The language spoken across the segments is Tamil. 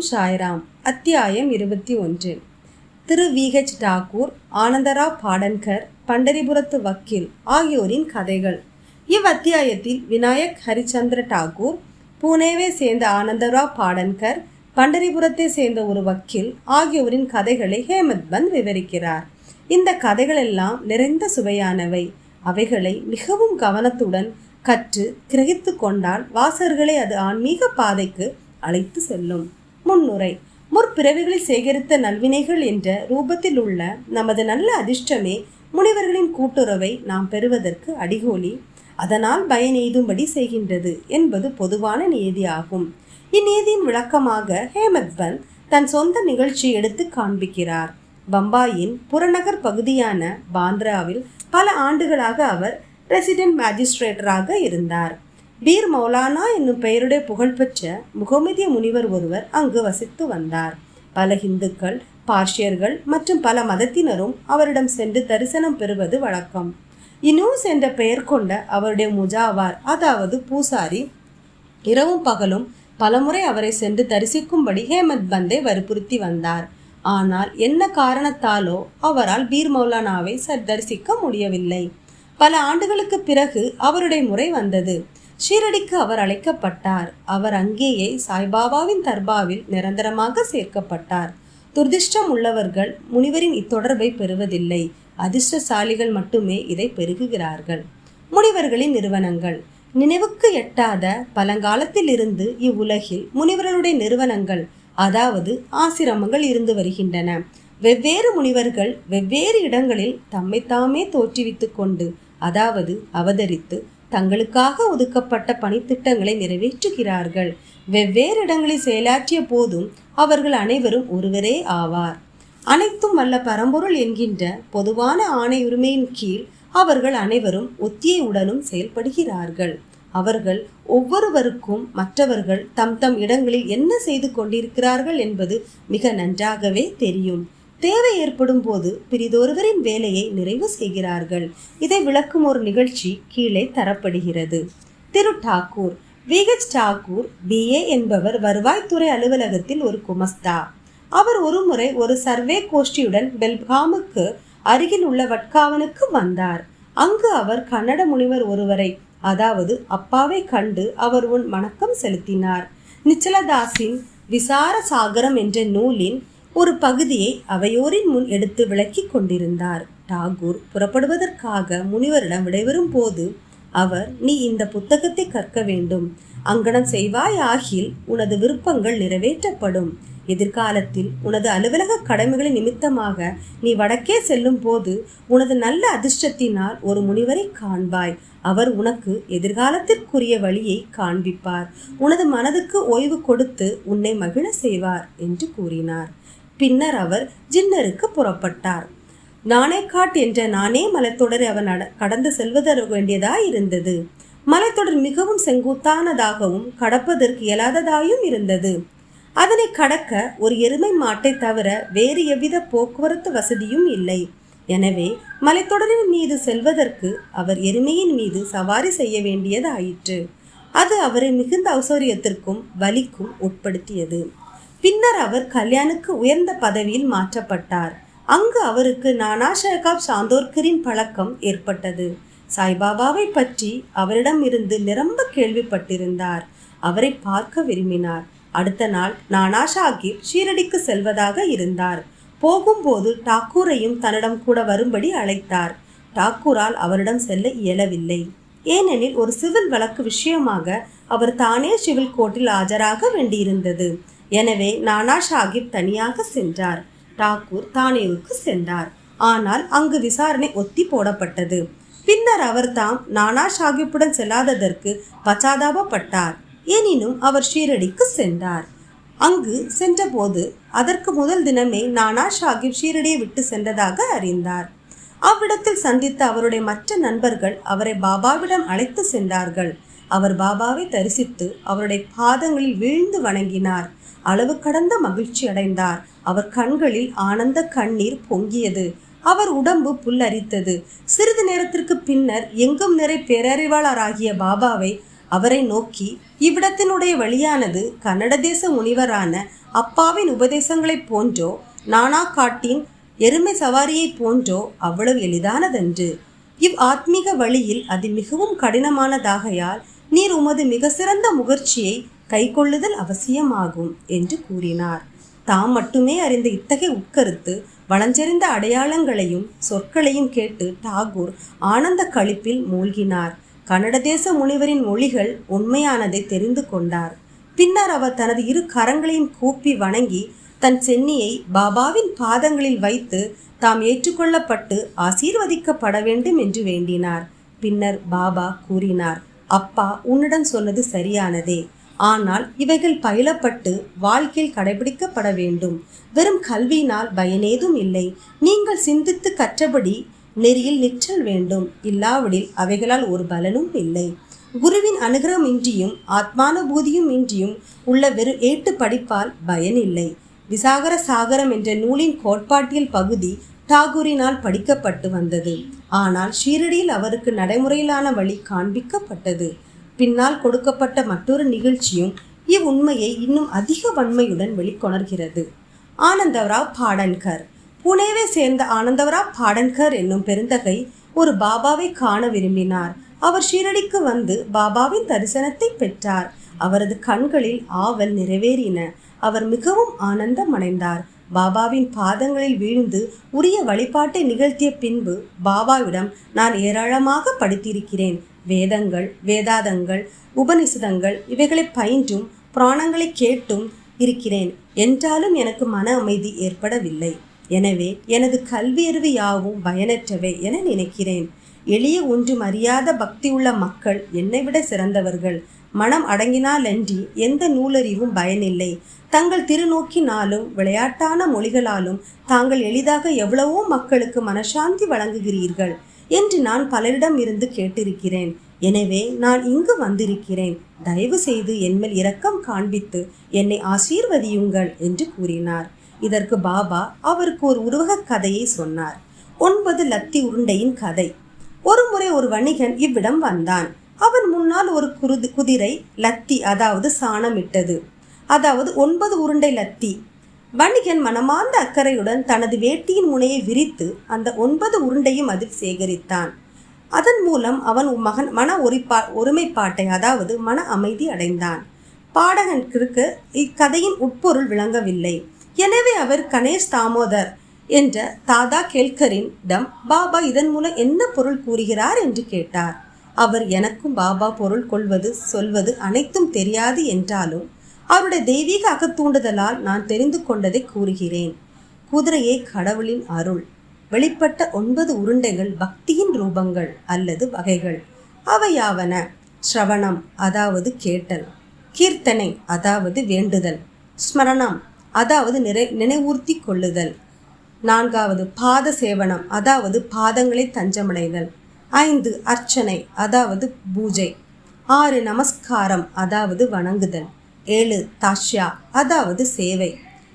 ஓம் சாய்ராம் அத்தியாயம் இருபத்தி ஒன்று. திரு வி. ஹெச். டாக்கூர் ஆனந்தராவ் பாடன்கர் பண்டரிபுரத்து வக்கீல் ஆகியோரின் கதைகள். இவ்வத்தியாயத்தில் விநாயக் ஹரிச்சந்திர டாகூர் பூனேவை சேர்ந்த ஆனந்தராவ் பாடன்கர் பண்டரிபுரத்தை சேர்ந்த ஒரு வக்கீல் ஆகியோரின் கதைகளை ஹேமத் பந்த் விவரிக்கிறார். இந்த கதைகளெல்லாம் நிறைந்த சுவையானவை. அவைகளை மிகவும் கவனத்துடன் கற்று கிரகித்து கொண்டால் வாசகர்களை அது ஆன்மீக பாதைக்கு அழைத்து செல்லும். முன்னுரை. முற்பிறவிகளில் சேகரித்த நல்வினைகள் என்ற ரூபத்தில் உள்ள நமது நல்ல அதிர்ஷ்டமே முனிவர்களின் கூட்டுறவை நாம் பெறுவதற்கு அடிகோலி. அதனால் பயனெய்தும்படி செய்கின்றது என்பது பொதுவான நியதியாகும் இந்நியதியின் விளக்கமாக ஹேமத்பன் தன் சொந்த நிகழ்ச்சி எடுத்து காண்பிக்கிறார். பம்பாயின் புறநகர் பகுதியான பாந்த்ராவில் பல ஆண்டுகளாக அவர் ரெசிடென்ட் மேஜிஸ்ட்ரேட்டராக இருந்தார். பீர் மௌலானா என்னும் பெயருடைய புகழ்பெற்ற முகமதிய முனிவர் ஒருவர் அங்கு வசித்து வந்தார். பல இந்துக்கள் பார்ஷியர்கள் மற்றும் பல மதத்தினரும் அவரிடம் சென்று தரிசனம் பெறுவது வழக்கம். இனூஸ் என்ற பெயர் கொண்ட அவருடைய முஜாவார் அதாவது பூசாரி இரவும் பகலும் பலமுறை அவரை சென்று தரிசிக்கும்படி ஹேமத் பந்தை வற்புறுத்தி வந்தார். ஆனால் என்ன காரணத்தாலோ அவரால் பீர் மௌலானாவை தரிசிக்க முடியவில்லை. பல ஆண்டுகளுக்கு பிறகு அவருடைய முறை வந்தது. ஷீரடிக்கு அவர் அழைக்கப்பட்டார். அவர் அங்கேயே சாய்பாபாவின் தர்பாவில் நிரந்தரமாக சேர்க்கப்பட்டார். துர்திஷ்டம் உள்ளவர்கள் முனிவரின் இத்தொடர்பை பெறுவதில்லை. அதிர்ஷ்டசாலிகள் மட்டுமே இதை பெருகுகிறார்கள். முனிவர்களின் நிறுவனங்கள். நினைவுக்கு எட்டாத பழங்காலத்தில் இருந்து இவ்வுலகில் முனிவர்களுடைய நிறுவனங்கள் அதாவது ஆசிரமங்கள் இருந்து வருகின்றன. வெவ்வேறு முனிவர்கள் வெவ்வேறு இடங்களில் தம்மைத்தாமே தோற்றுவித்து கொண்டு அதாவது அவதரித்து தங்களுக்காக ஒதுக்கப்பட்ட பணித்திட்டங்களை நிறைவேற்றுகிறார்கள். வெவ்வேறு இடங்களில் செயலாற்றிய போதும் அவர்கள் அனைவரும் ஒருவரே ஆவார். அனைத்தும் வல்ல பரம்பொருள் என்கின்ற பொதுவான ஆணை உரிமையின் கீழ் அவர்கள் அனைவரும் ஒத்தியையுடனும் செயல்படுகிறார்கள். அவர்கள் ஒவ்வொருவருக்கும் மற்றவர்கள் தம் தம் இடங்களில் என்ன செய்து கொண்டிருக்கிறார்கள் என்பது மிக நன்றாகவே தெரியும். தேவை ஏற்படும் போது பிரிதொருவரின் வேலையை நிறைவு செய்கிறார்கள். இதை விளக்கும் ஒரு நிகழ்ச்சி கீழே தரப்படுகிறது. திரு Thakur V H Thakur BA என்பவர் வருவாய்த்துறை அலுவலகத்தில் ஒரு குமஸ்தா. அவர் ஒருமுறை ஒரு சர்வே கோஷ்டியுடன் பெல்காமுக்கு அருகில் உள்ள வட்காவனுக்கு வந்தார். அங்கு அவர் கன்னட முனிவர் ஒருவரை அதாவது அப்பாவை கண்டு அவர் உன் வணக்கம் செலுத்தினார். நிச்சலதாஸின் விசார சாகரம் என்ற நூலின் ஒரு பகுதியை அவையோரின் முன் எடுத்து விளக்கிக் கொண்டிருந்தார். டாகூர் புறப்படுவதற்காக முனிவரிடம் விடைபெறும் போது அவர் நீ இந்த புத்தகத்தை கற்க வேண்டும். அங்கனம் செய்வாய் ஆகில் உனது விருப்பங்கள் நிறைவேற்றப்படும். எதிர்காலத்தில் உனது அலுவலக கடமைகளின் நிமித்தமாக நீ வடக்கே செல்லும் போது உனது நல்ல அதிர்ஷ்டத்தினால் ஒரு முனிவரை காண்பாய். அவர் உனக்கு எதிர்காலத்திற்குரிய வழியை காண்பிப்பார். உனது மனதுக்கு ஓய்வு கொடுத்து உன்னை மகிழ செய்வார் என்று கூறினார். பின்னர் அவர் ஜின்னருக்கு புறப்பட்டார். நாணேகாட் என்ற நானே மலைத்தொடரை அவர் கடந்து செல்வதற்கு வேண்டியதாய் இருந்தது. மலைத்தொடர் மிகவும் செங்குத்தானதாகவும் கடப்பதற்கு இயலாததாயும் இருந்தது. அதனை கடக்க ஒரு எருமை மாட்டை தவிர வேறு எவ்வித போக்குவரத்து வசதியும் இல்லை. எனவே மலைத்தொடரின் மீது செல்வதற்கு அவர் எருமையின் மீது சவாரி செய்ய வேண்டியதாயிற்று. அது அவரை மிகுந்த ஔசரியத்திற்கும் வலிக்கும் உட்படுத்தியது. பின்னர் அவர் கல்யாணுக்கு உயர்ந்த பதவியில் மாற்றப்பட்டார். அங்கு அவருக்கு நானா ஷேகாப் சாந்தோர்கரின் பழக்கம் ஏற்பட்டது. சாய்பாபாவை பற்றி அவரிடம் இருந்து நிரம்ப கேள்விப்பட்டிருந்தார். அவரை பார்க்க விரும்பினார். அடுத்த நாள் நானா ஷாகிப் ஷீரடிக்கு செல்வதாக இருந்தார். போகும்போது டாக்கூரையும் தன்னிடம் கூட வரும்படி அழைத்தார். டாக்கூரால் அவரிடம் செல்ல இயலவில்லை. ஏனெனில் ஒரு சிவில் வழக்கு விஷயமாக அவர் தானே சிவில் கோர்ட்டில் ஆஜராக வேண்டியிருந்தது. எனவே நானா சாஹிப் தனியாக சென்றார். டாக்கூர் தானேவுக்கு சென்றார். ஆனால் அங்கு விசாரணை ஒத்தி போடப்பட்டது. பின்னர் அவர் தாம் நானா சாஹிப்புடன் செல்லாததற்கு பச்சாதாபப்பட்டார். எனினும் அவர் ஷீரடிக்கு சென்றார். அங்கு சென்றபோது அதற்கு முதல் தினமே நானா சாஹிப் ஷீரடியை விட்டு சென்றதாக அறிந்தார். அவ்விடத்தில் சந்தித்த அவருடைய மற்ற நண்பர்கள் அவரை பாபாவிடம் அழைத்து சென்றார்கள். அவர் பாபாவை தரிசித்து அவருடைய பாதங்களில் வீழ்ந்து வணங்கினார். அளவு கடந்த மகிழ்ச்சி அடைந்தார். அவர் கண்களில் ஆனந்த கண்ணீர் பொங்கியது. அவர் உடம்பு புல்லரித்தது. சிறிது நேரத்திற்கு பின்னர் எங்கும் நிறை பேரறிவாளராகிய பாபாவை அவரை நோக்கி இவ்விடத்தினுடைய வழியானது கன்னட தேச முனிவரான அப்பாவின் உபதேசங்களைப் போன்றோ நானா காட்டின் எருமை சவாரியைப் போன்றோ அவ்வளவு எளிதானதன்று. இவ் ஆத்மீக வழியில் அது மிகவும் கடினமானதாகையால் நீர் உமது மிக சிறந்த முகர்ச்சியை கைக்கொள்ளுதல் அவசியமாகும் என்று கூறினார். தாம் மட்டுமே அறிந்த இத்தகைய உட்கருத்து வளஞ்செறிந்த அடையாளங்களையும் சொற்களையும் கேட்டு டாகூர் ஆனந்த களிப்பில் மூழ்கினார். கன்னட தேச முனிவரின் மொழிகள் உண்மையானதை தெரிந்து கொண்டார். பின்னர் அவர் தனது இரு கரங்களையும் கூப்பி வணங்கி தன் சென்னியை பாபாவின் பாதங்களில் வைத்து தாம் ஏற்றுக்கொள்ளப்பட்டு ஆசீர்வதிக்கப்பட வேண்டும் என்று வேண்டினார். பின்னர் பாபா கூறினார் அப்பா உன்னிடம் சொன்னது சரியானதே. ஆனால் இவைகள் பயிலப்பட்டு வாழ்க்கையில் கடைபிடிக்கப்பட வேண்டும். வெறும் கல்வியினால் பயனேதும் இல்லை. நீங்கள் சிந்தித்து கற்றபடி நெறியில் நிற்றல் வேண்டும். இல்லாவிடில் அவைகளால் ஒரு பலனும் இல்லை. குருவின் அனுகிரகம் இன்றியும் ஆத்மானுபூதியும் இன்றியும் உள்ள வெறும் ஏட்டு படிப்பால் பயனில்லை. விசாகர சாகரம் என்ற நூலின் கோட்பாட்டியல் பகுதி டாகூரினால் படிக்கப்பட்டு வந்தது. ஆனால் ஷீரடியில் அவருக்கு நடைமுறையிலான வழி காண்பிக்கப்பட்டது. பின்னால் கொடுக்கப்பட்ட மற்றொரு நிகழ்ச்சியும் இவ்வுண்மையை இன்னும் அதிக வன்மையுடன் வெளிக்கொணர்கிறது. ஆனந்தவராவ் பாடன்கர். புனேவை சேர்ந்த ஆனந்தவராவ் பாடன்கர் என்னும் பெருந்தகை ஒரு பாபாவை காண விரும்பினார். அவர் ஷீரடிக்கு வந்து பாபாவின் தரிசனத்தை பெற்றார். அவரது கண்களில் ஆவல் நிறைவேறின. அவர் மிகவும் ஆனந்தம் அடைந்தார் பாபாவின் பாதங்களில் வீழ்ந்து உரிய வழிபாட்டை நிகழ்த்திய பின்பு பாபாவிடம் நான் ஏராளமாக படித்திருக்கிறேன். வேதங்கள் வேதாதங்கள் உபனிஷதங்கள் இவைகளை பயின்றும் புராணங்களை கேட்டும் இருக்கிறேன். என்றாலும் எனக்கு மன அமைதி ஏற்படவில்லை. எனவே எனது கல்வியறிவு யாவும் பயனற்றவை என நினைக்கிறேன். எளிய ஒன்றும் அறியாத பக்தியுள்ள மக்கள் என்னை விட சிறந்தவர்கள். மனம் அடங்கினாலன்றி எந்த நூலறிவும் பயனில்லை. தங்கள் திருநோக்கினாலும் விளையாட்டான மொழிகளாலும் தாங்கள் எளிதாக எவ்வளவோ மக்களுக்கு மனசாந்தி வழங்குகிறீர்கள். என்று நான் பலரிடம் இருந்து கேட்டிருக்கிறேன். எனவே நான் இங்கு வந்திருக்கிறேன். தயவு செய்து என்மேல் இரக்கம் காண்பித்து என்னை ஆசீர்வதியுங்கள் என்று கூறினார். இதற்கு பாபா அவருக்கு ஒரு உருவக கதையை சொன்னார். ஒன்பது லத்தி உருண்டையின் கதை. ஒருமுறை ஒரு வணிகன் இவ்விடம் வந்தான். அவன் முன்னால் ஒரு குருது குதிரை லத்தி அதாவது சாணமிட்டது. அதாவது ஒன்பது உருண்டை லத்தி. வணிகன் மனமார்ந்த அக்கறையுடன் தனது வேட்டியின் முனையை விரித்து அந்த ஒன்பது உருண்டையும் அதில் சேகரித்தான். அதன் மூலம் அவன் மகன் மன ஒருப்பா ஒருமைப்பாட்டை அதாவது மன அமைதி அடைந்தான். பாடகனுக்கு இக்கதையின் உட்பொருள் விளங்கவில்லை. எனவே அவர் கணேஷ் தாமோதர் என்ற தாதா கேல்கரிடம் பாபா இதன் மூலம் என்ன பொருள் கூறுகிறார் என்று கேட்டார். அவர் எனக்கும் பாபா பொருள் கொள்வது சொல்வது அனைத்தும் தெரியாது என்றாலும் அவருடைய தெய்வீக அகத்தூண்டுதலால் நான் தெரிந்து கொண்டதை கூறுகிறேன். குதிரையே கடவுளின் அருள். வெளிப்பட்ட ஒன்பது உருண்டைகள் பக்தியின் ரூபங்கள் அல்லது வகைகள். அவையாவன. ஸ்ரவணம் அதாவது கேட்டல். கீர்த்தனை அதாவது வேண்டுதல். ஸ்மரணம் அதாவது நிறை நினைவூர்த்தி கொள்ளுதல். நான்காவது பாத சேவனம் அதாவது பாதங்களை தஞ்சமடைதல். ஐந்து அர்ச்சனை அதாவது பூஜை. ஆறு நமஸ்காரம் அதாவது வணங்குதல். ஏழு தாஷ்யா அதாவது சேவை.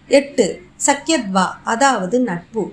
எட்டு சக்கியத்வா அதாவது நட்பு.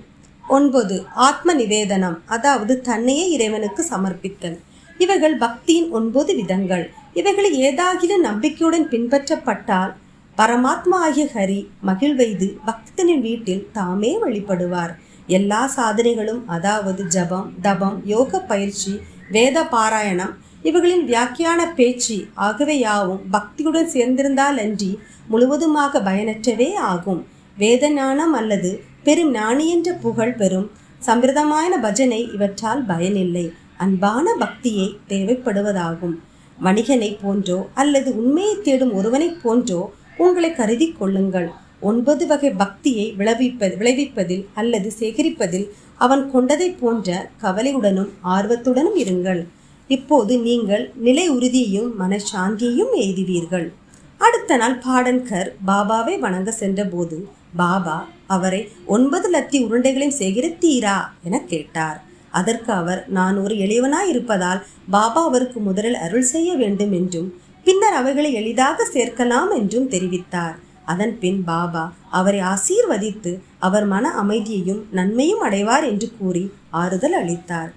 ஒன்பது ஆத்ம நிவேதனம் அதாவது தன்னையே இறைவனுக்கு சமர்ப்பித்தல். இவைகள் பக்தியின் ஒன்பது விதங்கள். இவைகளை ஏதாகிலும் நம்பிக்கையுடன் பின்பற்றப்பட்டால் பரமாத்மா ஆகிய ஹரி மகிழ்வெய்து பக்தனின் வீட்டில் தாமே வழிபடுவார். எல்லா சாதனைகளும் அதாவது ஜபம் தபம் யோக பயிற்சி வேத பாராயணம் இவர்களின் வியாக்கியான பேச்சு ஆகவே யாவும் பக்தியுடன் சேர்ந்திருந்தால் அன்றி முழுவதுமாக பயனற்றவே ஆகும். வேத ஞானம் அல்லது பெரும் ஞானி என்ற புகழ் பெறும் சம்பிரதமான பஜனை இவற்றால் பயனில்லை. அன்பான பக்தியை தேவைப்படுவதாகும். வணிகனை போன்றோ அல்லது உண்மையை தேடும் ஒருவனைப் போன்றோ உங்களை கருதி கொள்ளுங்கள். ஒன்பது வகை பக்தியை விளைவிப்பது விளைவிப்பதில் அல்லது சேகரிப்பதில் அவன் கொண்டதை போன்ற கவலையுடனும் ஆர்வத்துடனும் இருங்கள். இப்போது நீங்கள் நிலை உறுதியையும் மனசாந்தியையும் எய்துவீர்கள். அடுத்த நாள் பாடன்கர் பாபாவை வணங்க சென்றபோது பாபா அவரை ஒன்பது லத்தி உருண்டைகளையும் சேகரித்தீரா? என கேட்டார். அதற்கு அவர் நான் ஒரு எளியவனாய் இருப்பதால் பாபா அவருக்கு முதலில் அருள் செய்ய வேண்டும் என்றும் பின்னர் அவைகளை எளிதாக சேர்க்கலாம் என்றும் தெரிவித்தார். அதன் பின் பாபா அவரை ஆசீர்வதித்து அவர் மன அமைதியையும் நன்மையும் அடைவார் என்று கூறி ஆறுதல் அளித்தார்.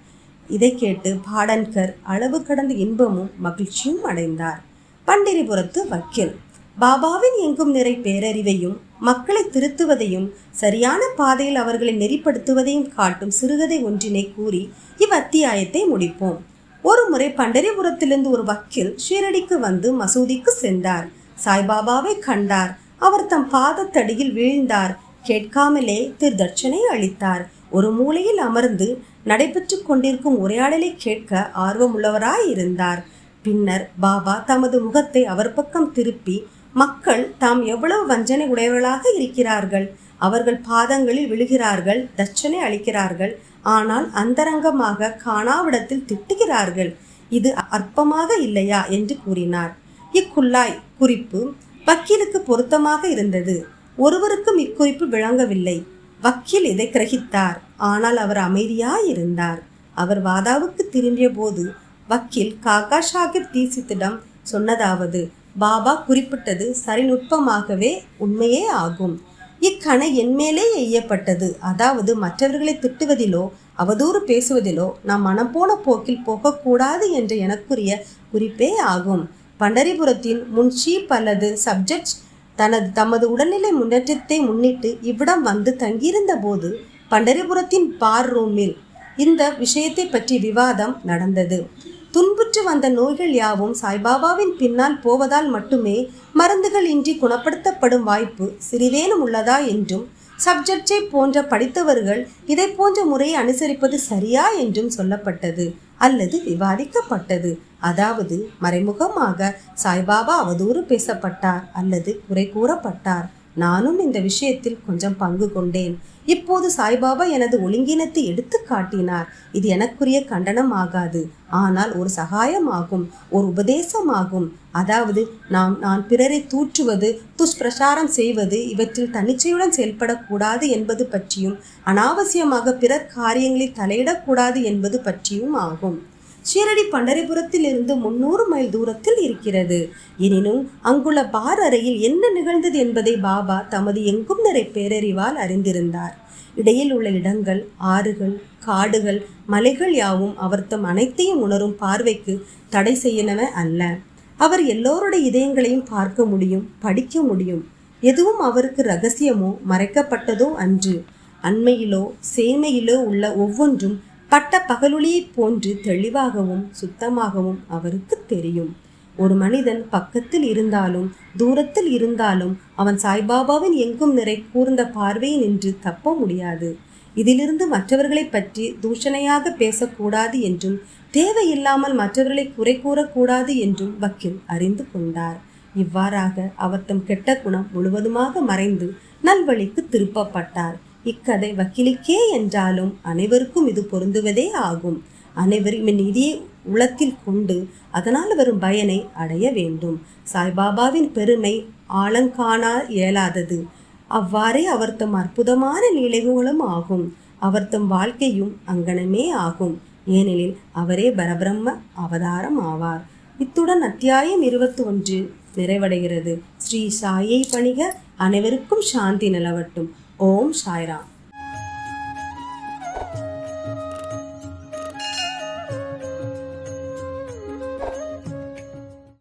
இதை கேட்டு பாடன்கர் அளவு கடந்த இன்பமும் மகிழ்ச்சியும் அடைந்தார். பண்டிரிபுரத்து வக்கீல். பாபாவின் எங்கும் நிறை பேரறிவையும் மக்களை திருத்துவதையும் சரியான பாதையில் அவர்களை நெறிப்படுத்துவதையும் காட்டும் சிறுகதை ஒன்றினை கூறி இவ்வத்தியாயத்தை முடிப்போம். ஒரு முறை பண்டரிபுரத்திலிருந்து ஒரு வக்கீல் ஷீரடிக்கு வந்து மசூதிக்கு சென்றார். சாய்பாபாவை கண்டார். அவர் தம் பாதத்தடியில் வீழ்ந்தார். கேட்காமலே திரு தட்சணை அளித்தார். ஒரு மூலையில் அமர்ந்து நடைபெற்று கொண்டிருக்கும் உரையாடலை கேட்க ஆர்வமுள்ளவராய் இருந்தார் பின்னர் பாபா தமது முகத்தை அவர் பக்கம் திருப்பி மக்கள் தாம் எவ்வளவு வஞ்சனை உடையவர்களாக இருக்கிறார்கள். அவர்கள் பாதங்களில் விழுகிறார்கள் தட்சணை அளிக்கிறார்கள். ஆனால் அந்தரங்கமாக காணாவிடத்தில் திட்டுகிறார்கள். இது அற்பமாக இல்லையா? என்று கூறினார். இக்குள்ளாய் குறிப்பு வக்கீலுக்கு பொருத்தமாக இருந்தது. ஒருவருக்கும் இக்குறிப்பு விளங்கவில்லை. வக்கீல் இதை கிரகித்தார். ஆனால் அவர் அமைதியாக இருந்தார் அவர் வாதாவுக்கு திரும்பிய போது வக்கீல் காக்கா ஷாகிர் தீசித்திடம் சொன்னதாவது பாபா குறிப்பிட்டது சரிநுட்பமாகவே உண்மையே ஆகும். இக்கணை என்மேலே எய்யப்பட்டது. அதாவது மற்றவர்களை திட்டுவதிலோ அவதூறு பேசுவதிலோ நாம் மனம் போன போக்கில் போகக்கூடாது என்ற எனக்குரிய குறிப்பே ஆகும். பண்டரிபுரத்தின் முன்ஷீப் அல்லது சப்ஜெக்ட் தனது தமது உடல்நிலை முன்னேற்றத்தை முன்னிட்டு இவ்விடம் வந்து தங்கியிருந்த போது பண்டரிபுரத்தின் பார் ரூமில் இந்த விஷயத்தை பற்றி விவாதம் நடந்தது. துன்புற்று வந்த நோய்கள் யாவும் சாய்பாபாவின் பின்னால் போவதால் மட்டுமே மருந்துகள் இன்றி குணப்படுத்தப்படும் வாய்ப்பு சிறிதேனும் உள்ளதா என்றும் சப்ஜெக்டை போன்ற படித்தவர்கள் இதை போன்ற முறையை அனுசரிப்பது சரியா என்றும் சொல்லப்பட்டது அல்லது விவாதிக்கப்பட்டது. அதாவது மறைமுகமாக சாய்பாபா அவதூறு பேசப்பட்டார் அல்லது குறை கூறப்பட்டார். நானும் இந்த விஷயத்தில் கொஞ்சம் பங்கு கொண்டேன். இப்போது சாய்பாபா எனது ஒழுங்கினத்தை எடுத்து காட்டினார். இது எனக்குரிய கண்டனம் ஆகாது. ஆனால் ஒரு சகாயமாகும் ஒரு உபதேசமாகும். அதாவது நாம் நான் பிறரை தூற்றுவது துஷ்பிரசாரம் செய்வது இவற்றில் தன்னிச்சையுடன் செயல்படக்கூடாது என்பது பற்றியும் அனாவசியமாக பிறர் காரியங்களில் தலையிடக்கூடாது என்பது பற்றியும் ஆகும். ஷீரடி பண்டரிபுரத்தில் இருந்து முன்னூறு மைல் தூரத்தில் இருக்கிறது. எனினும் அங்குள்ள பார் அறையில் என்ன நிகழ்ந்தது என்பதை பாபா தமது எங்கும் நிறை பேரறிவால் அறிந்திருந்தார். இடையில் உள்ள இடங்கள் ஆறுகள் காடுகள் மலைகள் யாவும் அவர் தம் அனைத்தையும் உணரும் பார்வைக்கு தடை செய்யனவ அல்ல. அவர் எல்லோருடைய இதயங்களையும் பார்க்க முடியும் படிக்க முடியும். எதுவும் அவருக்கு ரகசியமோ மறைக்கப்பட்டதோ அன்று. அண்மையிலோ சேமையிலோ உள்ள ஒவ்வொன்றும் பட்ட பகலொளியைப் போன்று தெளிவாகவும் சுத்தமாகவும் அவருக்கு தெரியும். ஒரு மனிதன் பக்கத்தில் இருந்தாலும் தூரத்தில் இருந்தாலும் அவன் சாய்பாபாவின் எங்கும் நிறை கூர்ந்த பார்வையை நின்று தப்ப முடியாது. இதிலிருந்து மற்றவர்களை பற்றி தூஷணையாக பேசக்கூடாது என்றும் தேவையில்லாமல் மற்றவர்களை குறை கூறக்கூடாது என்றும் வக்கீல் அறிந்து கொண்டார். இவ்வாறாக அவர் தம் கெட்ட குணம் முழுவதுமாக மறைந்து நல்வழிக்கு திருப்பப்பட்டார். இக்கதை வக்கீலுக்கே என்றாலும் அனைவருக்கும் இது பொருந்துவதே ஆகும். அனைவரும் இந்நிதியை உளத்தில் கொண்டு அதனால் வரும் பயனை அடைய வேண்டும். சாய்பாபாவின் பெருமை ஆழங்காணா இயலாதது. அவ்வாறே அவர் தம் அற்புதமான நிலைகளும் ஆகும். அவர் தம் வாழ்க்கையும் அங்கனமே ஆகும். ஏனெனில் அவரே பரபிரம்ம அவதாரம் ஆவார். இத்துடன் அத்தியாயம் இருபத்தி ஒன்று நிறைவடைகிறது. ஸ்ரீ சாயை பணிக அனைவருக்கும் சாந்தி நிலவட்டும். ஓம் சாய்ராம்